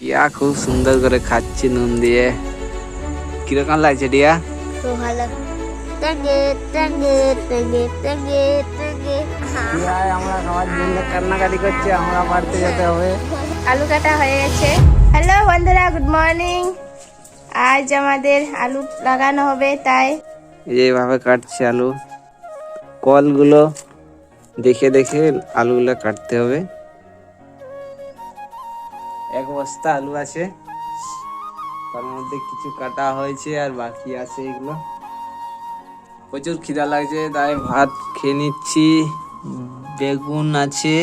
টিয়া খুব সুন্দর করে খাচ্ছে নুন দিয়ে। কীরকম লাগছে টিয়া? খুব ভালো টাঙ্গে টাঙ্গে টাঙ্গে টাঙ্গে। টাঙ্গে আমরা খাওয়ার জন্য কান্নাকাটি করছে আমরা বাড়তে যেতে হবে। আলু কাটা হয়ে গেছে। হ্যালো বন্ধুরা গুড মর্নিং আজ আমাদের আলু লাগানো হবে তাই। এইভাবে কাটছে আলু। কলগুলো দেখে দেখে আলুগুলো কাটতে হবে। বস্তা আলু আছে। তার মধ্যে কিছু কাটা হয়েছে আর বাকি আছে এগুলো। প্রচুর খিদা লাগছে, তাই ভাত খেয়ে নিচ্ছি। বেগুন আছে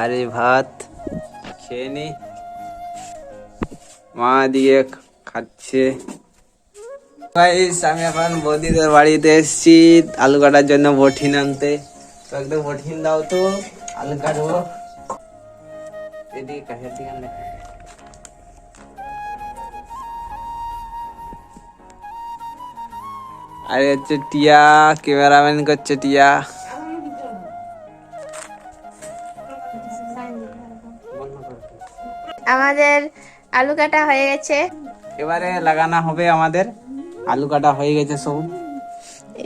আর এই ভাত খেয়ে নি। মা দিয়ে খাচ্ছে। আমি এখন বৌদিদের বাড়িতে এসেছি, আলু কাটার জন্য বঠিন আনতে। তো একটু বঠিন দাও তো, আলু কাটবো। এদিকে কাছের দিকে আরে হচ্ছে টিয়া ক্যামেরাম্যান করছে টিয়া। আমাদের আলু কাটা হয়ে গেছে। এবারে লাগানো হবে আমাদের। আলু কাটা হয়ে গেছে সব।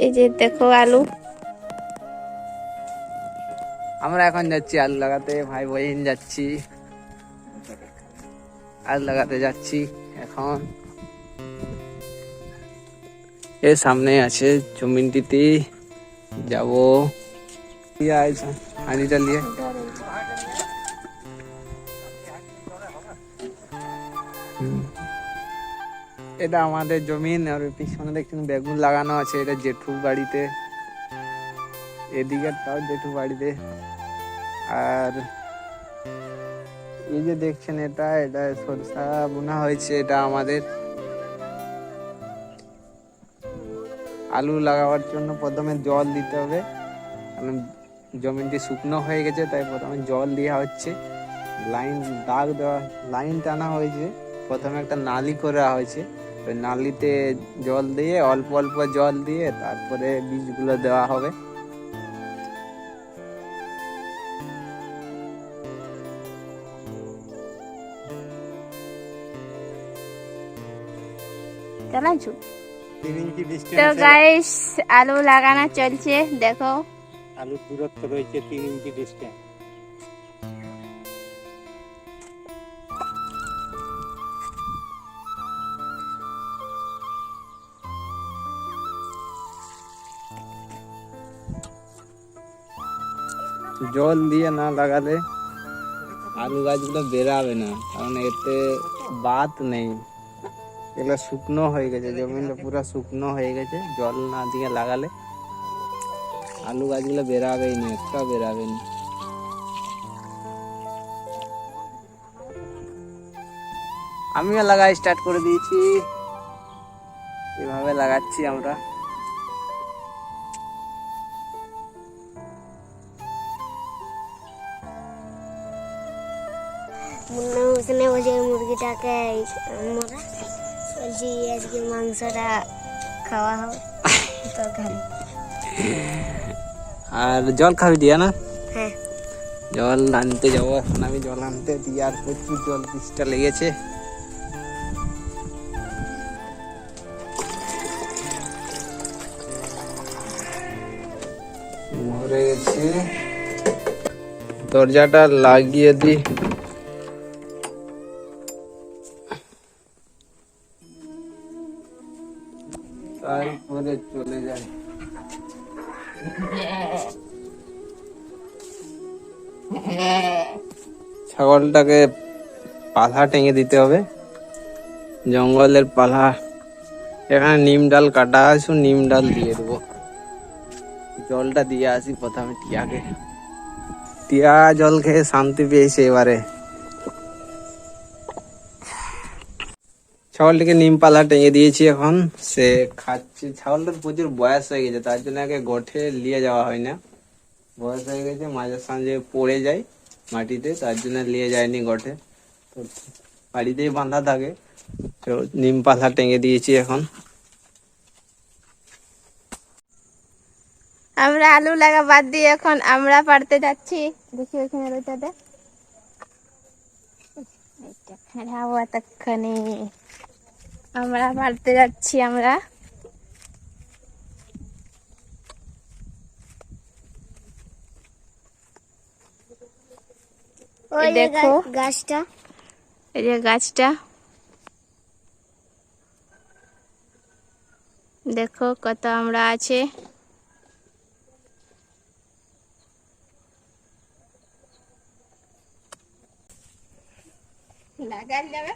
এই যে দেখো আলু। আমরা এখন যাচ্ছি আলু লাগাতে। ভাই বোন যাচ্ছি। আলু লাগাতে যাচ্ছি এখন। এর সামনে আছে জমিনটিতে যাব। হাঁড়িটা নিয়ে। এটা আমাদের জমিন, আর পিছনে দেখছেন বেগুন লাগানো আছে, এটা জেঠু বাড়িতে। এদিকে তাও জেঠু বাড়িতে। আর এই যে দেখছেন এটা এটা সরষা বোনা হয়েছে, এটা আমাদের। আলু লাগাবার জন্য প্রথমে জল দিতে হবে। কারণ জমিটি শুকনো হয়ে গেছে, তাই প্রথমে জল দেওয়া হচ্ছে। লাইন, দাগ দেওয়া, লাইন টানা হয়েছে। প্রথমে একটা নালি করা হয়েছে। ওই নালিতে জল দিয়ে, অল্প অল্প জল দিয়ে তারপরে বীজগুলো দেওয়া হবে। ইঞ্চি তো গাইস আলু লাগানো চলছে দেখো। আলুর দূরত্ব রয়েছে তিন ইঞ্চি ডিস্টেন্স জল দিয়ে না লাগালে আলু গাছগুলো বেরাবে না কারণ এতে বাত নেই। এগুলো শুকনো হয়ে গেছে জমিটা পুরো শুকনো হয়ে গেছে, জল না দিয়ে লাগালে। আলু গাছগুলো বেরাবেই না, একটা বেরাবে না। আমিও লাগা স্টার্ট করে দিয়েছি। এভাবে লাগাচ্ছি আমরা। মুন্না ওখানে বসে মুরগিটাকে আমরা বলছি আজকে মাংসটা খাওয়া হবে তো আর জল খাবি দিয়া না? হ্যাঁ। জল আনতে যাব এখন আমি জল আনতে দিয়ে আর প্রচুর জল পিসটা লেগেছে। মরে গেছে। দরজাটা লাগিয়ে তারপরে চলে যায়। ছাগলটাকে পালা টেঙে দিতে হবে। জঙ্গলের পালা। এখানে নিম ডাল কাটা আছে, নিম ডাল দিয়ে দেবো। জলটা দিয়ে আসি প্রথমে টিয়াকে। টিয়া জল খেয়ে শান্তি পেয়েছে এবারে। ছাগলটিকে নিম পালা টেঙে দিয়েছি এখন। সে খাচ্ছে। ছাগলটার প্রচুর বয়স হয়ে গেছে, তার জন্য আগে গঠে নিয়ে যাওয়া হয় না। বয়স হয়ে গেছে মাঝে সাঁঝে পড়ে যায় মাটিতে, তার জন্য নিয়ে যায়নি গঠে। তো বাড়িতেই বাঁধা থাকে, তো নিম পালা টেঙে দিয়েছি এখন। আমরা আলু লাগা বাদ দিয়ে এখন আমরা পারতে যাচ্ছি। দেখি ওখানে রোটাতে খাব এতক্ষণে আমরা বাড়তে যাচ্ছি আমরা দেখো। গাছটা এই যে গাছটা দেখো কত আমরা আছে যাবে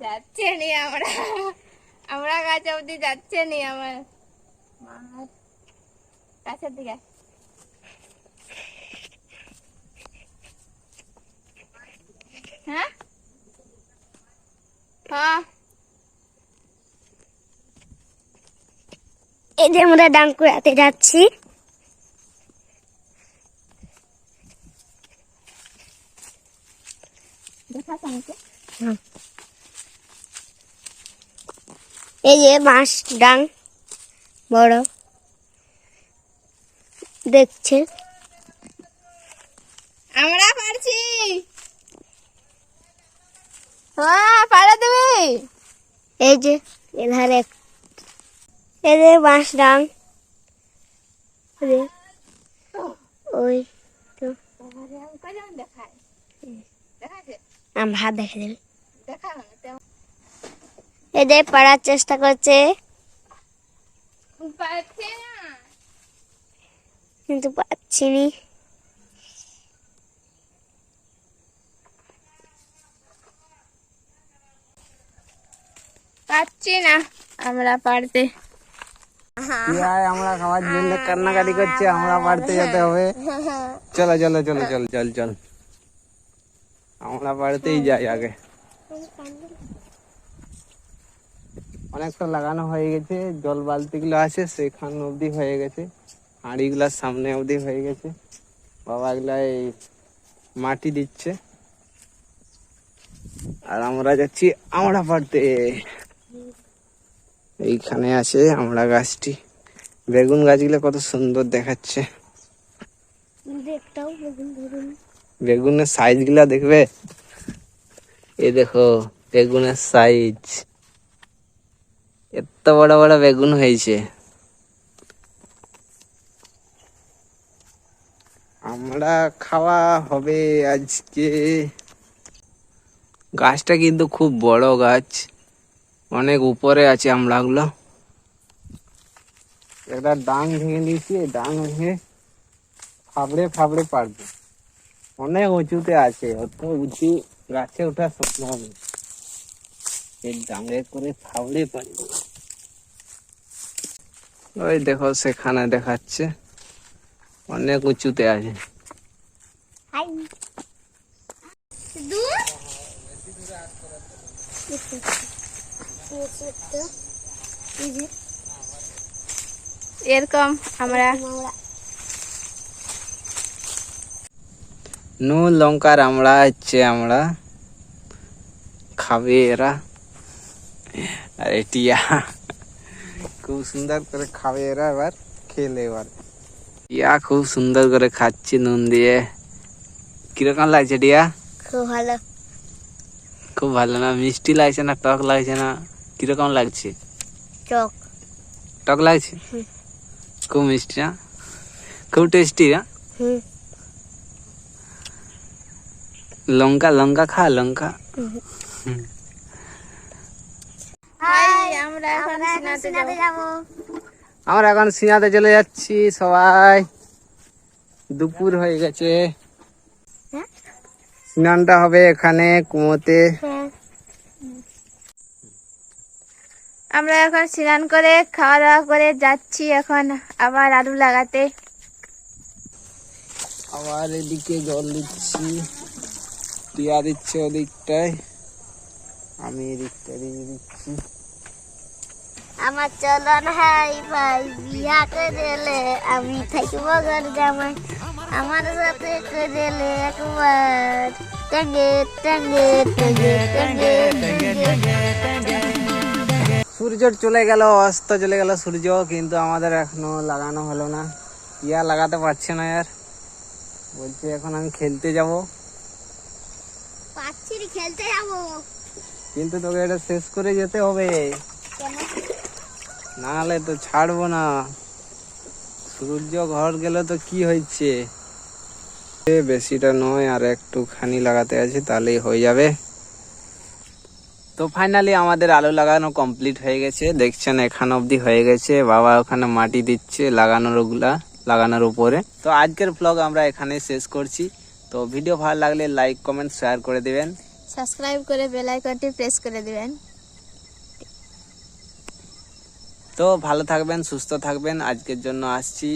যাচ্ছে নি আমরা। আমরা গাছ অবধি যাচ্ছে নি আমার। কাছের দিকে। হ্যাঁ? হ্যাঁ। এই যে আমরা ডাঙ্কুরাতে যাচ্ছি। এই যে বাঁশ ডাং বড়। দেখছে। আমরা পারছি। হ্যাঁ পারে তুমি। এই যে এধারে এই যে বাঁশ ডাং। ওই তো। দেখায় আমি হাত দেখে এই যে পাড়ার চেষ্টা করছে। কিন্তু পাচ্ছি নি। পাচ্ছি না। আমরা পারতে। আমরা খাওয়ার জন্য কান্নাকাটি করছে আমরা বাড়তে যেতে হবে। চলো চলো চলো চল চল চল। আমরা বাড়িতেই যাই আগে। অনেকটা লাগানো হয়ে গেছে, জল বালতিগুলো আছে, সেখান অবধি হয়ে গেছে হাঁড়ি হাঁড়িগুলার সামনে অবধি হয়ে গেছে। বাবা এগুলা এই মাটি দিচ্ছে। আর আমরা যাচ্ছি আমরা পাড়তে এইখানে আছে আমরা গাছটি। বেগুন গাছগুলো কত সুন্দর দেখাচ্ছে। একটাও বেগুন ধরুন। বেগুনের সাইজগুলা দেখবে? এ দেখো, বেগুনের সাইজ এত বড় বড় বেগুন হয়েছে। আমরা খাওয়া হবে আজকে। গাছটা কিন্তু খুব বড় গাছ। অনেক উপরে আছে আমড়াগুলো একটা ডাং ভেঙে এই ডাং ভেঙে ফাবড়ে ফাবড়ে পারব অনেক উঁচুতে আছে অত উঁচু গাছে ওঠা সম্ভব হবে এই ডাঙে করে ফাউড়ে পারি ওই দেখো সেখানে দেখাচ্ছে অনেক উঁচুতে আছে। এরকম আমরা নুন লঙ্কার আমরা হচ্ছে আমরা খাবে এরা আর টিয়া খুব সুন্দর করে খাবে এরা এবার খেলে এবার টিয়া খুব সুন্দর করে খাচ্ছে নুন দিয়ে কীরকম লাগছে টিয়া খুব ভালো খুব ভালো না মিষ্টি লাগছে না টক লাগছে না কীরকম লাগছে চক টক লাগছে খুব মিষ্টি না খুব টেস্টি না হুম লঙ্কা লঙ্কা খা লঙ্কা। আমরা এখন সিনাতে যাব। যাব আমরা এখন সিনাতে চলে যাচ্ছি সবাই। দুপুর হয়ে গেছে। হ্যাঁ? স্নানটা হবে এখানে কুমোতে হ্যাঁ। আমরা এখন স্নান করে খাওয়া দাওয়া করে যাচ্ছি এখন আবার আলু লাগাতে। আবার এদিকে জল দিচ্ছি। টিয়া দিচ্ছে ওদিকটায়। আমি এদিকটা দিয়ে দিচ্ছি। আমার চলন হাই ভাই বিয়া করেলে আমি থাকব ঘর জামাই। আমার সাথে করেলে একবার। টঙ্গে টঙ্গে টঙ্গে টঙ্গে সূর্য চলে গেল অস্ত চলে গেল সূর্য কিন্তু আমাদের এখনও লাগানো হলো না। ইয়া লাগাতে পারছে না আর। বলছে এখন আমি খেলতে যাব। খেলতে যাব। কিন্তু তোকে এটা শেষ করে যেতে হবে। নাহলে তো ছাড়বো না। সূর্য ঘর গেলে তো কি হয়েছে এ, বেশিটা নয় আর একটুখানি লাগাতে আছে তাহলেই হয়ে যাবে। তো ফাইনালি আমাদের আলু লাগানো কমপ্লিট হয়ে গেছে। দেখছেন এখান অবধি হয়ে গেছে। বাবা ওখানে মাটি দিচ্ছে লাগানোর ওগুলা লাগানোর উপরে। তো আজকের ব্লগ আমরা এখানে শেষ করছি। তো ভিডিও ভালো লাগলে লাইক কমেন্ট শেয়ার করে দিবেন। সাবস্ক্রাইব করে বেল আইকনটি প্রেস করে দিবেন। তো ভালো থাকবেন, সুস্থ থাকবেন। আজকের জন্য আসছি।